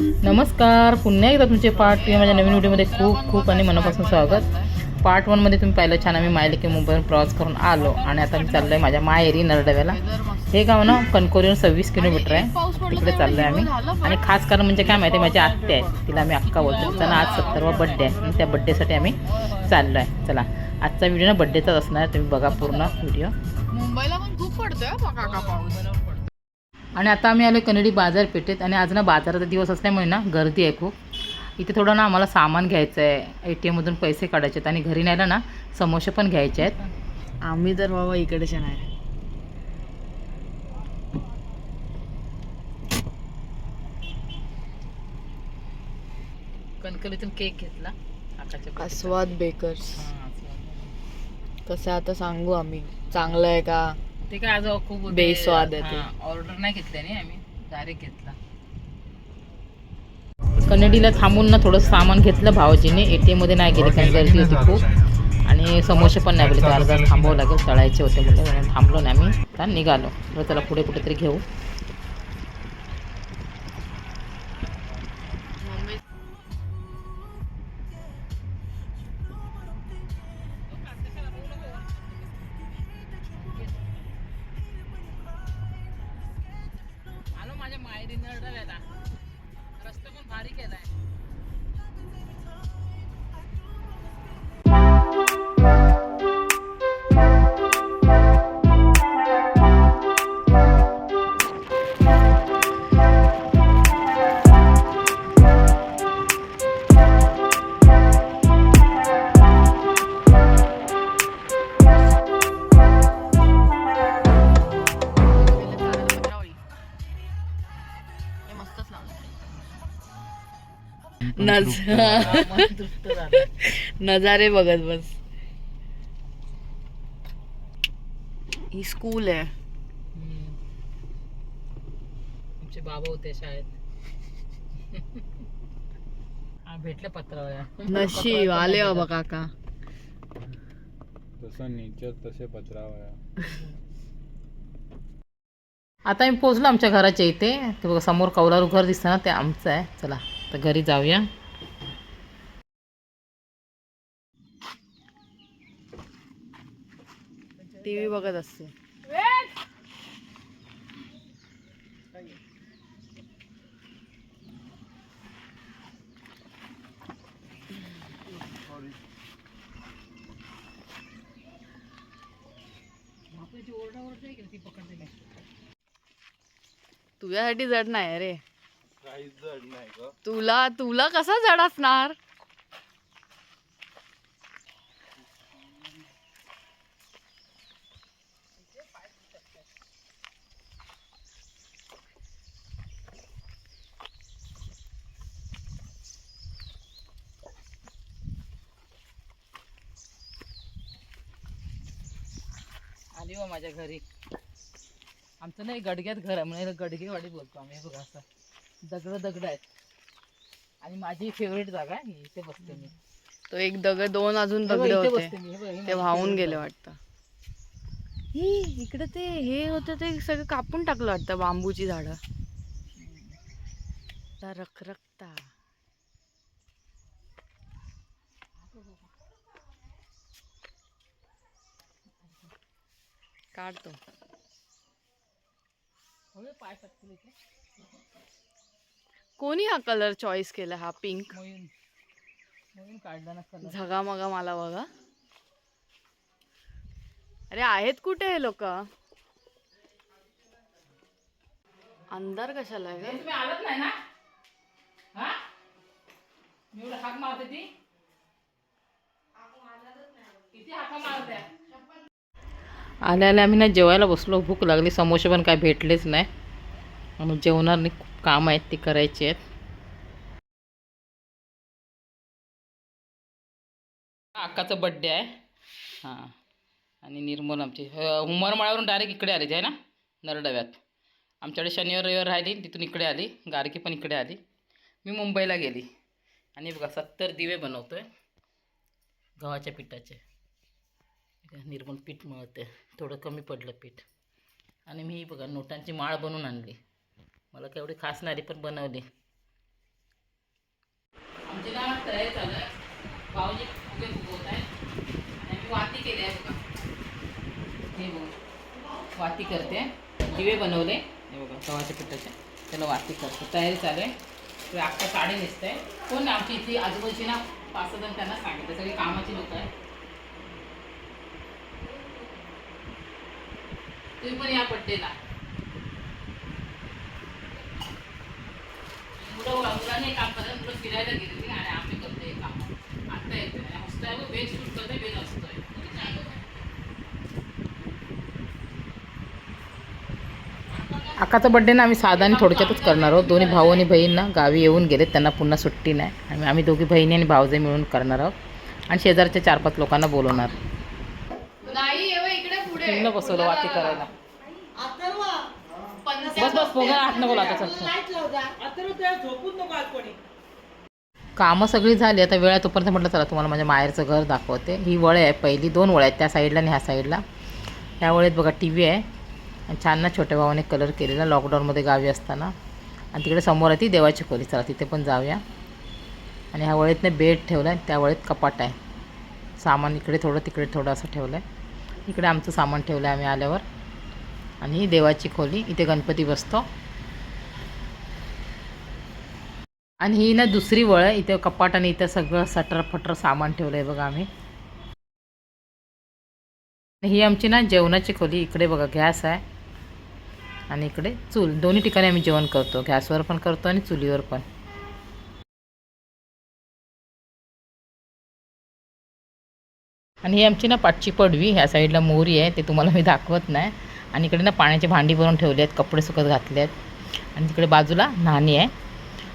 नमस्कार पुन्हा एकदा तुमचे पार्ट टू माझ्या नवीन व्हिडिओमध्ये खूप खूप आणि मनापासून स्वागत. पार्ट वनमध्ये तुम्ही पाहिलं छान आम्ही मायले की मुंबईवर प्रवास करून आलो आणि आता मी चाललो आहे माझ्या माहेरी नरडव्याला. हे गाव ना कणकोरीवर सव्वीस किलोमीटर आहे. तिकडे चाललो आहे आम्ही. आणि खास कारण म्हणजे काय माहिती आहे माझी आत्या आहे. तिला आम्ही अक्का बोलतो. तिचा ना आज सत्तरवा बड्डे आहे. आणि त्या बड्डेसाठी आम्ही चाललो आहे चला आजचा व्हिडिओ ना बड्डेचाच असणार आहे. तुम्ही बघा पूर्ण व्हिडिओ मुंबईला पण खूप पडतोय काका पाऊस. आणि आता आम्ही आलो कनेडी बाजारपेठेत आणि आज ना बाजाराचा दिवस असल्यामुळे ना गर्दी आहे खूप. इथे थोडं ना आम्हाला सामान घ्यायचं आहे ए टी एममधून पैसे काढायचे आहेत आणि घरी न्यायला ना समोसे पण घ्यायचे आहेत. आम्ही तर बाबा इकडचे नाही कणकवलीतून केक घेतला. आस्वाद बेकर्स. कसं आता सांगू आम्ही. चांगलं आहे का? ते काय आज खूप बेस्वाद आहे ते. ऑर्डर नाही घेतल्याने आम्ही डायरेक्ट घेतला. कनेडीला थांबून ना थोडं सामान घेतलं भावाजीने ए टी एममध्ये नाही गेले कारण गर्दी होती खूप. आणि समोसे पण नाही भेटले. अर्धा थांबावं लागेल तळायचे होते म्हणजे म्हणून थांबलो नाही आम्ही. आता निघालो. तर त्याला पुढे कुठेतरी घेऊ. आलो माझ्या माहेरी रस्ता पण भारी केलाय. नज. नजारे बघत बस. ही स्कूल आहे. आमचे बाबा होते शाळेत. हा भेटले पत्रावळ्या. नशीब आले बाबा काका. जसं नेचर तसे पत्रावळ्या. आता आम्ही पोहोचलो आमच्या घराच्या इथे. ते बघा समोर कौलारू घर दिसतं ना ते आमचं आहे. चला तर घरी जाऊया. टीव्ही बघत असते. तुझ्यासाठी जड नाही रे. काहीच जड नाही ग. तुला तुला कसा जड असणार? आली हो माझ्या घरी. आमचं नाही गडग्यात घर आहे. म्हणजे गडगेवाडी बोलतो आम्ही बघा असं. दगड दगड आहेत. आणि माझी फेवरेट जागा आहे ही, इथे बसते मी. तो एक दगड दोन अजून हे बघ, दगड इथे होते. मी. हे बघ, ही ते माझी वाहून favorite गेले जागा. वाटतं. ही इकडे ते हे होतं ते सगळं कापून टाकलं वाटतं बांबूची झाडं. आता रखरखता. काढतो. कोणी हा कलर चॉईस केला हा पिंक कलर झगामगा मला बघा. अरे आहेत कुठे हे लोक? अंधार कशाला आहे? तुम्ही आलत नाही ना? हा? मी एवढं हाक मारते ती. किती हाका मारते आल्या आल्या आम्ही ना जेवायला बसलो. भूक लागली. समोसे पण काय भेटलेच नाही. म्हणून जेवणार नाही. खूप काम आहेत. ती करायची आहेत. अक्काचा बड्डे आहे. हां. आणि निर्मल आमची. उमरमाळ्यावरून डायरेक्ट इकडे आले. आहे ना. नरडव्यात. आमच्याकडे शनिवार रविवार राहिली. तिथून इकडे आली. गारकी पण इकडे आली. मी मुंबईला गेली. आणि बघा सत्तर दिवे बनवतो आहे गव्हाच्या पिठाचे. निर्मल पीठ मळते. थोडं कमी पडलं पीठ. आणि मी बघा नोटांची माळ बनवून आणली. मला काय एवढी खास नाही पण बनवली. आमची ना तयारी झालं भाऊजी फुगे फुगवत आहे आणि मी वाती केली आहे बघा. हे बघा. वाती करते. दिवे बनवले. हे बघा गव्हाच्या पिठाचे. त्याला वाती करते. तयारी चालू आहे. आत्ता अख्खा साडी नेसते. कोण आमची इथे आजूबाजूची ना पाच सहा जण त्यांना सांगितलं. सगळी कामाची लोक आहे तुम्ही पण या पट्टेला मुलं मुलांनी काम मुलं फिरायला गेलेली आणि आम्ही करतो हे काम. आता येते बड्डे ना आम्ही साधा आणि थोडक्यातच करणार आहोत. दोन्ही भाऊ आणि बहीण ना गावी येऊन गेलेत त्यांना पुन्हा सुट्टी नाही. आम्ही आम्ही दोघी बहिणी आणि भावजे मिळून करणार आहोत. आणि शेजारच्या चार पाच लोकांना बोलवणार. पुढे चिन्ह बसवलं वाती करायला. बस बस फोगा नको चल कामं सगळी झाली. आता वेळ तोपर्यंत म्हटलं चला तुम्हाला माझ्या माहेरचं घर दाखवते. ही वळ आहे पहिली दोन वळ आहेत त्या साईडला आणि ह्या साईडला ह्या वळेत बघा टी व्ही आहे. आणि छान ना छोट्या भावाने कलर केलेला लॉकडाऊनमध्ये गावी असताना. आणि तिकडे समोर आहे ती देवाची खोली. चला तिथे पण जाऊया. आणि ह्या वळेतनं बेड ठेवला आहे त्या वळेत कपाट आहे. सामान इकडे थोडं तिकडे थोडं असं ठेवलं आहे इकडे आमचं सामान ठेवलं आहे आम्ही आल्यावर. आणि ही देवाची खोली इथे गणपती बसतो. आणि ही ना दुसरी वळ आहे इथे कपाट आणि इथं सगळं सटर फटर सामान ठेवलं आहे बघा आम्ही. ही आमची ना जेवणाची खोली इकडे बघा गॅस आहे. आणि इकडे चूल दोन्ही ठिकाणी आम्ही जेवण करतो. गॅसवर पण करतो आणि चुलीवर पण. आणि ही आमची ना पाठची पडवी ह्या साईडला मोरी आहे ते तुम्हाला मी दाखवत नाही. आणि इकडे ना पाण्याची भांडी भरून ठेवली आहेत कपडे सुकत घातले आहेत. आणि तिकडे बाजूला नाणी आहे.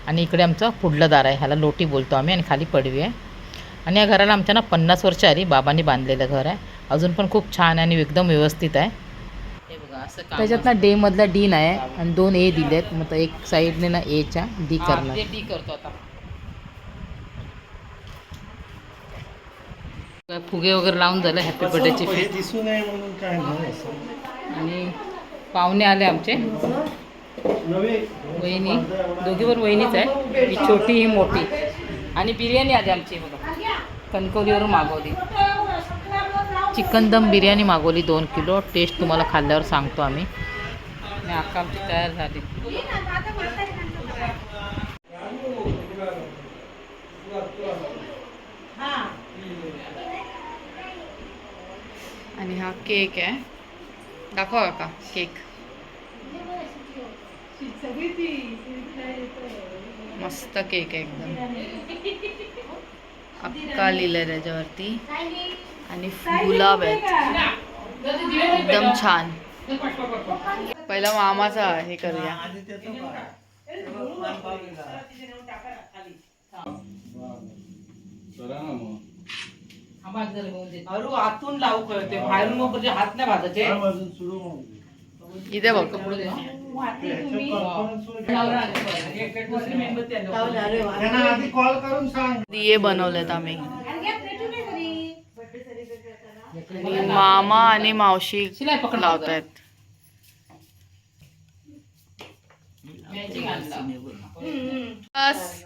आणि इकडे आमचं पुढलं दार आहे ह्याला लोटी बोलतो आम्ही आणि खाली पडवी आहे. आणि या घराला आमच्या ना पन्नास वर्ष आली बाबांनी बांधलेलं घर आहे. अजून पण खूप छान आहे आणि एकदम व्यवस्थित आहे. हे बघा असं त्याच्यात ना डे मधला डी नाही आहे आणि दोन ए दिलेत. मग एक साईडने ना एच्या डी करणार. डी करतो आता. फुगे वगैरे लावून झालं हॅपी बर्थडेची हे दिसू नये म्हणून काय. आणि पाहुणे आले आमचे. वहिनी. दोघी पण वहिनीच आहे. ही छोटी ही मोठी. आणि बिर्याणी आली आमची बघा. कणकवलीवरून मागवली. चिकन दम बिर्याणी मागवली दोन किलो. टेस्ट तुम्हाला खाल्ल्यावर सांगतो आम्ही. आणि आमची तयार झाली. आणि हा केक आहे. दाखवा का केक. मस्त केक आहे एकदम. अक्का लिहिलंय त्याच्यावरती आणि गुलाब आहेत. एकदम छान. पहिला मामाचा हे करूया. करा ना मग. अरू आतून लावू कळते बाहेरून मग म्हणजे हात नाही भाजायचे. सुरू. इथे बघ सांग. दिये बनवलेत आम्ही. मामा आणि मावशी लावतायत. बस.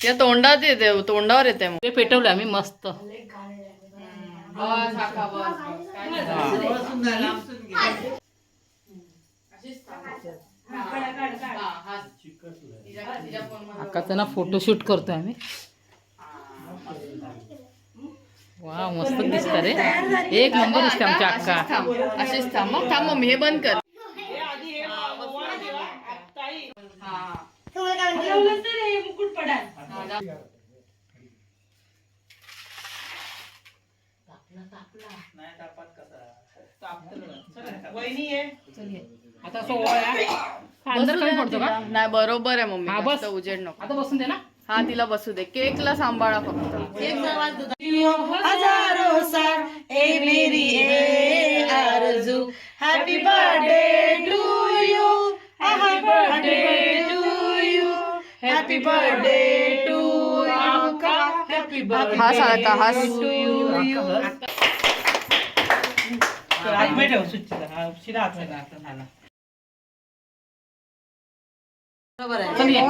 त्या तोंडात येते तोंडावर येते मग. ते पेटवलं आम्ही मस्त. अक्काचा ना फोटोशूट करतोय आम्ही. वा मस्त दिसत रे. एक नंबर दिसते आमची अक्का. थांब अशीच थांब मग थांब मम्मी हे बंद कर. पडतो का. नाही बरोबर आहे मम्मी. हा, बस. उजेड नको. आता बसून दे ना. हा तिला बसू दे. केकला सांभाळा फक्त. हजारों साल ए मेरी ए आरज़ू. Happy birthday to you happy birthday happy birthday to आता हास. हात में ठेव सुचिता हा शिरा हात में चल ये.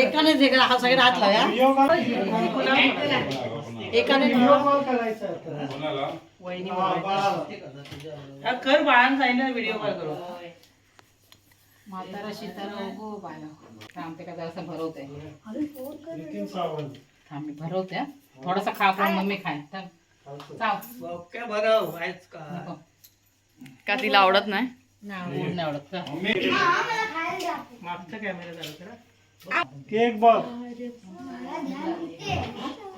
एकानेच एका हा सगळा हात लावा व्हिडिओ कॉल एकाने आता. हा. कर बाळान व्हिडिओ कॉल करू म्हातारा शीताला उगो बाया थांबते का जरासं भरवते. नितीन सावंत. थांब मी भरवते हा. थोडासा खा पण मम्मी खाय. थांब. चाव. काय बरं का? नको. का तिला आवडत नाही? गोड नाही आवडत. का मागचा कॅमेरा चालू करा केक बघ.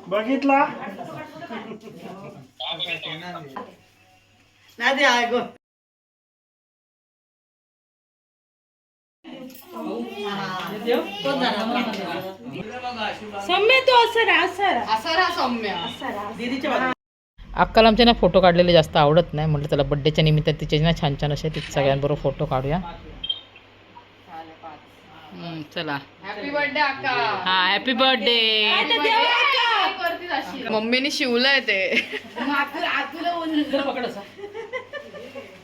बघितला? नाही आहे सौम्य तो असं असं असं रा सौम्य दीदीच्या बाजूला. अक्काला आमचे ना फोटो काढलेले जास्त आवडत नाही. म्हटलं चला बड्डेच्या निमित्त तिचे ना छान छान असे तिथे सगळ्यांबरोबर फोटो काढूया. चला. हॅपी बर्थडे अक्का. हा हॅपी बर्थडे मम्मीने शिवलंय ते.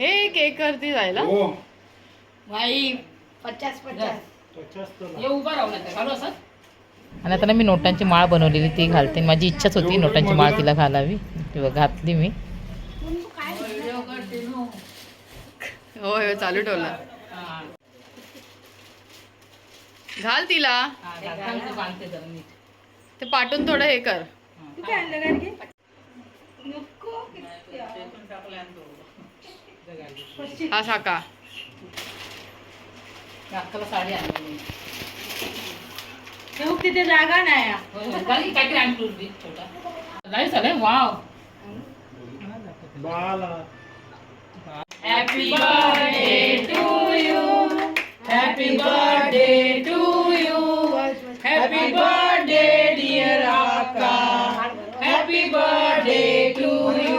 हे केक करती जायला. पचास. आणि आता ना मी नोटांची माळ बनवलेली ती घालते. माझी इच्छाच होती नोटांची माळ तिला घालावी. बघ, घातली मी. हो हो चालू ठेवला. घाल तिला. ते पाठवून थोडं हे कर. हा साका. अक्काला साडी आणली तिथे जागा नाही. काहीतरी आणली छोटा. नाही चालेल wow. Happy birthday to you happy birthday to you happy birthday dear आका happy birthday to you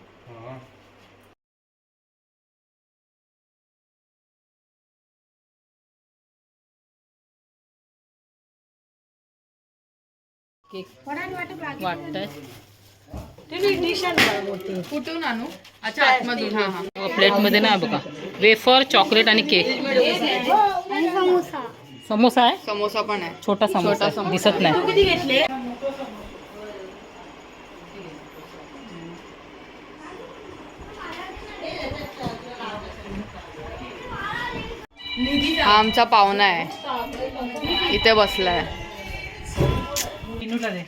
cake हे वाटतंय. कुठून आणू? अच्छा आतमधून. हा हा. प्लेटमध्ये ना बघा. वेफर चॉकलेट आणि केक. समोसा. आहे? समोसा पण आहे. छोटा समोसा. आहे. दिसत नाही. हा आमचा पाहुणा आहे. इथे बसलाय. टिनूला दे.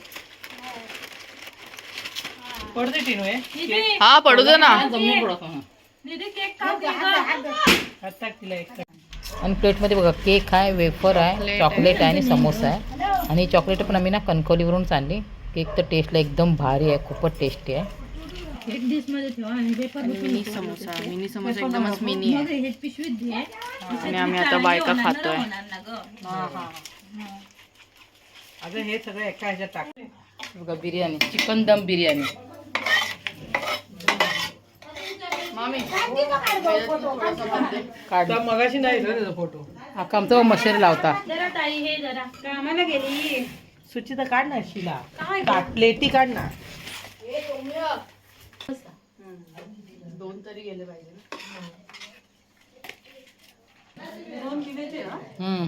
पडते टिनू हे हा पडू दे ना. आता तिला एक. आणि प्लेटमध्ये बघा केक आहे वेफर आहे चॉकलेट आहे आणि समोसा आहे. आणि चॉकलेट पण आम्ही ना कणकवलीवरून आणली केक तर टेस्टला एकदम भारी आहे खूपच टेस्टी आहे. मिनी समोसा मिनी समोसा एकदमच मिनी आहे. आणि आम्ही आता बायका खातोय. अगं हे सगळं एका ह्याच्यात टाक. बघा बिर्याणी. चिकन दम बिर्याणी. मामी. काढ. तर मगाशी नाही ना त्याचा फोटो. आमचा मशेर लावता. सुचिता काढ ना शिला. काढ. प्लेटी काढ ना. दोन तरी गेले पाहिजे हम्म.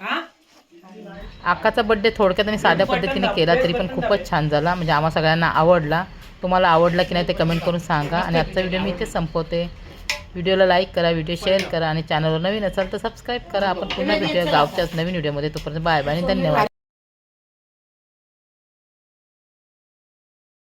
हा? आकाचा बड्डे थोडक्यात आणि साध्या पद्धतीने केला तरी पण खूपच छान झाला. म्हणजे आम्हा सगळ्यांना आवडला. तुम्हाला आवडला की नाही ते कमेंट करून सांगा. आणि आजचा व्हिडिओ मी इथे संपवते. व्हिडिओला लाईक करा व्हिडिओ शेअर करा आणि चॅनलवर नवीन असाल तर सबस्क्राईब करा. आपण पुन्हा भेटूया गावच्याच नवीन व्हिडिओमध्ये तोपर्यंत बाय बाय आणि धन्यवाद.